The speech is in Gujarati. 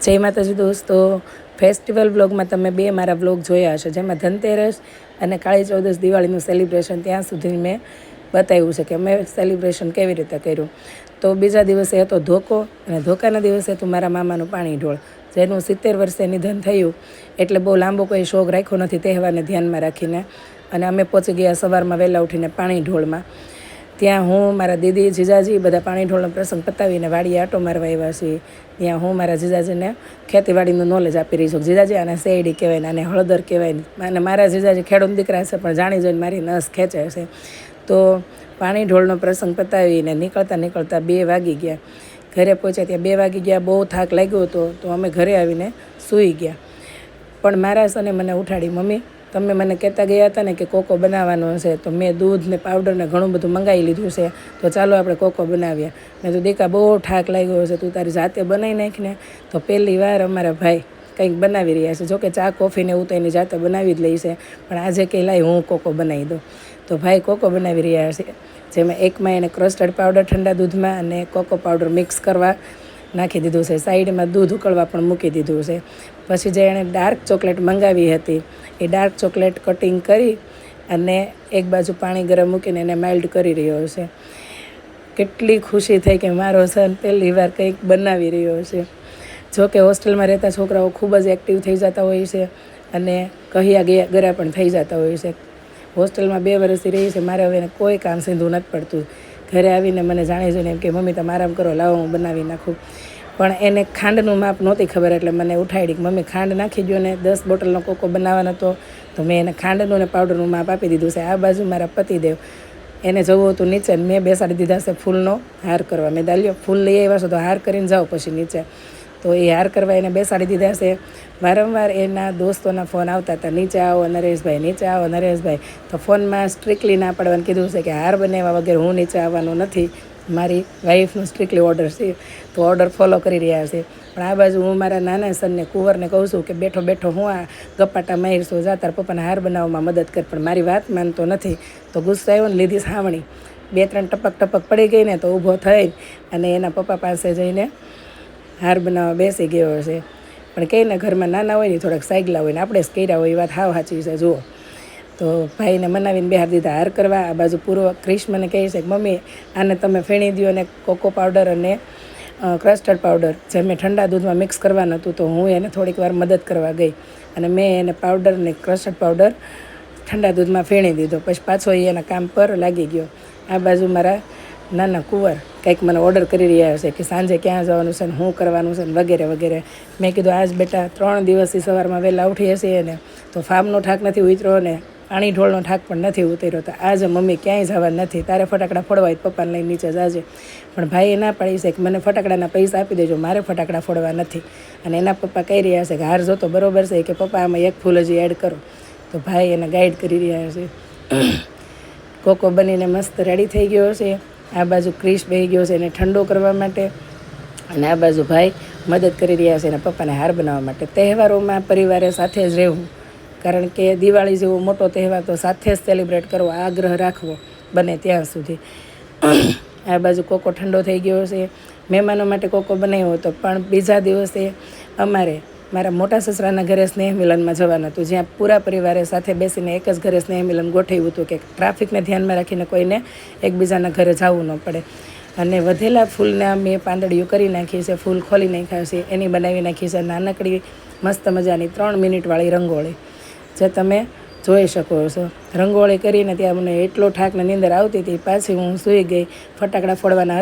જય માતાજી દોસ્તો. ફેસ્ટિવલ બ્લોગમાં તમે બે મારા બ્લોગ જોયા હશે, જેમાં ધનતેરસ અને કાળી ચૌદસ દિવાળીનું સેલિબ્રેશન ત્યાં સુધી મેં બતાવ્યું છે કે મેં સેલિબ્રેશન કેવી રીતે કર્યું. તો બીજા દિવસે હતો ધોકો અને ધોકાના દિવસે હતું મારા મામાનું પાણી ઢોળ, જેનું સિત્તેર વર્ષે નિધન થયું. એટલે બહુ લાંબો કોઈ શોખ રાખ્યો નથી, તહેવારને ધ્યાનમાં રાખીને. અને અમે પહોંચી ગયા સવારમાં વહેલા ઉઠીને પાણી ઢોળમાં. ત્યાં હું, મારા દીદી, જીજાજી બધા પાણી ઢોળનો પ્રસંગ પતાવીને વાડીએ આટો મારવા આવ્યા છીએ. ત્યાં હું, મારા જીજાજીને ખેતીવાડીનું નોલેજ આપી રહી છું. જીજાજી આને શેરડી કહેવાય ને આને હળદર કહેવાય અને મારા જીજાજી ખેડૂત દીકરા છે પણ જાણી જોઈને મારી નસ ખેંચે છે તો પાણી ઢોળનો પ્રસંગ પતાવીને નીકળતા નીકળતા બે વાગી ગયા. ઘરે પહોંચ્યા ત્યાં બે વાગી ગયા, બહુ થાક લાગ્યો હતો, તો અમે ઘરે આવીને સૂઈ ગયા. પણ મારા સને મને ઉઠાડી, મમ્મી તમે મને કહેતા ગયા હતા ને કે કોકો બનાવવાનો છે, તો મેં દૂધ ને પાવડર ને ઘણું બધું મંગાવી લીધું છે. તો ચાલો આપણે કોકો બનાવીએ. મેં તો દીકા બહુ ઠાક લાગ્યો છે તું તારી જાતે બનાવી નાખને તો પહેલી વાર અમારા ભાઈ કંઈક બનાવી રહ્યા છે. જોકે ચા, કોફી ને એવું તો એની જાતે બનાવી જ લઈ છે. પણ આજે કે લાય હું કોકો બનાવી દઉં. તો ભાઈ કોકો બનાવી રહ્યા છે. જેમાં એકમાં એને ક્રસ્ટર્ડ પાવડર ઠંડા દૂધમાં અને કોકો પાવડર મિક્સ કરવા નાખી દીધું છે. સાઈડમાં દૂધ ઉકળવા પણ મૂકી દીધું છે. પછી જે એણે ડાર્ક ચોકલેટ મંગાવી હતી, એ ડાર્ક ચોકલેટ કટિંગ કરી અને એક બાજુ પાણી ગરમ મૂકીને એને માઇલ્ડ કરી રહ્યો છે. કેટલી ખુશી થઈ કે મારો સન પહેલી વાર કંઈક બનાવી રહ્યો છે. જો કે હોસ્ટેલમાં રહેતા છોકરાઓ ખૂબ જ એક્ટિવ થઈ જતા હોય છે અને કહ્યા ગયા ગરા પણ થઈ જતા હોય છે. હોસ્ટેલમાં બે વર્ષથી રહી છે, મારે હવે કોઈ કામ સીધું નથી પડતું. ઘરે આવીને મને જાણી જોઈને એમ કે, મમ્મી, તમે આરામ કરો, લાવો, હું બનાવી નાખું. પણ એને ખાંડનું માપ નહોતી ખબર, એટલે મને ઉઠાડી કે, મમ્મી, ખાંડ નાખી ગયો ને, દસ બોટલનો કોકો બનાવવાનો હતો તો મેં એને ખાંડનું ને પાવડરનું માપ આપી દીધું છે. આ બાજુ મારા પતિદેવ. એને જવું હતું નીચે મેં બેસાડી દીધા છે ફૂલનો હાર કરવા. મેં દાલ્યો ફૂલ લઈ આવ્યા છો તો હાર કરીને જાઓ પછી નીચે. તો એ હાર કરવા એને બેસાડી દીધા છે. વારંવાર એના દોસ્તોના ફોન આવતા હતા, નીચે આવો નરેશભાઈ, નીચે આવો નરેશભાઈ. તો ફોનમાં સ્ટ્રિક્ટલી ના પાડવાનું કીધું છે કે હાર બનાવવા વગર હું નીચે આવવાનું નથી. મારી વાઈફનું સ્ટ્રિક્ટલી ઓર્ડર છે. તો ઓર્ડર ફોલો કરી રહ્યા છે. પણ આ બાજુ હું મારા નાના સનને, કુંવરને કહું છું કે બેઠો બેઠો હું આ ગપાટા ગપ્પાટા છું, જા તાર પપ્પાને હાર બનાવવામાં મદદ કર, પણ મારી વાત માનતો નથી. તો ગુસ્સો આવ્યો ને લીધી સાવણી. બે ત્રણ ટપક ટપક પડી ગઈ ને તો ઊભો થઈ અને એના પપ્પા પાસે જઈને હાર બનાવવા બેસી ગયો છે પણ કહીને ઘરમાં નાના હોય ને થોડાક સાયગલા હોય ને આપણે જ કર્યા હોય એ વાત હાવ સાચી છે, જુઓ. તો ભાઈને મનાવીને બહાર દીધા, હાર કરવા, આ બાજુ પૂરો ક્રિશ મને કહે છે કે, મમ્મી, આને તમે ફેણી દો અને કોકો પાવડર અને ક્રસ્ટર્ડ પાવડર. જે મેં ઠંડા દૂધમાં મિક્સ કરવાનું હતું, તો હું એને થોડીક વાર મદદ કરવા ગઈ. અને મેં એને પાવડર ને ક્રસ્ટર્ડ પાવડર ઠંડા દૂધમાં ફેણી દીધો. પછી પાછો એ એના કામ પર લાગી ગયો. આ બાજુ મારા નાના કુંવર કંઈક મને ઓર્ડર કરી રહ્યા છે કે સાંજે ક્યાં જવાનું છે ને શું કરવાનું છે ને વગેરે વગેરે. મેં કીધું, આજ બેટા ત્રણ દિવસથી સવારમાં વહેલા ઉઠીએ છીએ ને તો ફાર્મનો ઠાક નથી ઉતર્યો ને પાણી ઢોળનો ઠાક પણ નથી ઉતર્યો. તો આજે મમ્મી ક્યાંય જવા નથી. તારે ફટાકડા ફોડવા હોય પપ્પાને લઈને નીચે જાજે. પણ ભાઈએ ના પાડી છે કે મને ફટાકડાના પૈસા આપી દેજો, મારે ફટાકડા ફોડવા નથી. અને એના પપ્પા કહી રહ્યા છે કે, હાર જોતો બરોબર છે કે પપ્પા, આમાં એક ફૂલ હજી એડ કરો. તો ભાઈ એને ગાઈડ કરી રહ્યા છે. કોકો બનીને મસ્ત રેડી થઈ ગયો છે. આ બાજુ ક્રિશ બેહી ગયો છે એને ઠંડો કરવા માટે. અને આ બાજુ ભાઈ મદદ કરી રહ્યા છે એના પપ્પાને હાર બનાવવા માટે. તહેવારોમાં પરિવારે સાથે જ રહેવું. કારણ કે દિવાળી જેવો મોટો તહેવાર તો સાથે જ સેલિબ્રેટ કરવો, આગ્રહ રાખવો બને ત્યાં સુધી. આ બાજુ કોકો ઠંડો થઈ ગયો છે. મહેમાનો માટે કોકો બનાવ્યો હતો. પણ બીજા દિવસે અમારે મારા મોટા સસરાના ઘરે સ્નેહ મિલનમાં જવાનું હતું. જ્યાં પૂરા પરિવારે સાથે બેસીને એક જ ઘરે સ્નેહ મિલન ગોઠવ્યું હતું કે ટ્રાફિકને ધ્યાનમાં રાખીને કોઈને એકબીજાના ઘરે જવું ન પડે. અને વધેલા ફૂલના મેં પાંદડીઓ કરી નાખી છે, ફૂલ ખોલી નાખ્યા છે, એની બનાવી નાખી છે, નાનકડી મસ્ત મજાની ત્રણ મિનિટવાળી રંગોળી. જે તમે જોઈ શકો છો. રંગોળી કરીને ત્યાં મને એટલો ઠાકને નીંદર આવતી હતી, પાછી હું સૂઈ ગઈ, ફટાકડા ફોડવાના હતા.